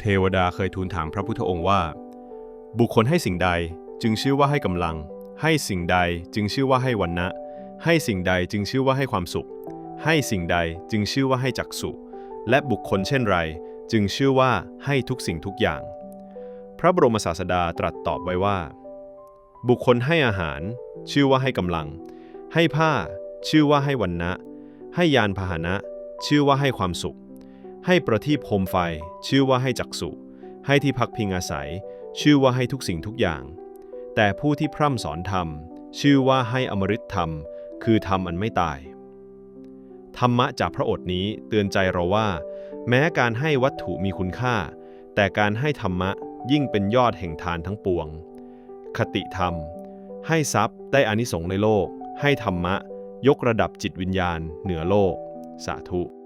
เทวดาเคยทูลถามพระพุทธองค์ว่า บุคคลให้สิ่งใดจึงชื่อว่าให้กำลัง ให้สิ่งใดจึงชื่อว่าให้วันนะให้สิ่งใดจึงชื่อว่าให้ความสุข ให้สิ่งใดจึงชื่อว่าให้จักสุและบุคคลเช่นไร จึงชื่อว่าให้ทุกสิ่งทุกอย่าง พระบรมศาสดาตรัสตอบไว้ว่า บุคคลให้อาหาร ชื่อว่าให้กำลัง ให้ผ้า ชื่อว่าให้วันนะให้ยานพาหนะ ชื่อว่าให้ความสุข ให้ประทีปโคมไฟ ชื่อว่าให้จักสุให้ที่พักพิงอาศัย ชื่อว่าให้ทุกสิ่งทุกอย่าง แต่ผู้ที่พร่ำสอนธรรม ชื่อว่าให้อมฤตธรรม คือธรรมอันไม่ตาย ธรรมะจากพระโอษฐ์นี้เตือนใจเราว่า แม้การให้วัตถุมีคุณค่า แต่การให้ธรรมะยิ่งเป็นยอดแห่งทานทั้งปวง คติธรรม ให้ทรัพย์ได้อานิสงส์ในโลก ให้ธรรมะ ยกระดับจิตวิญญาณ เหนือโลก สาธุ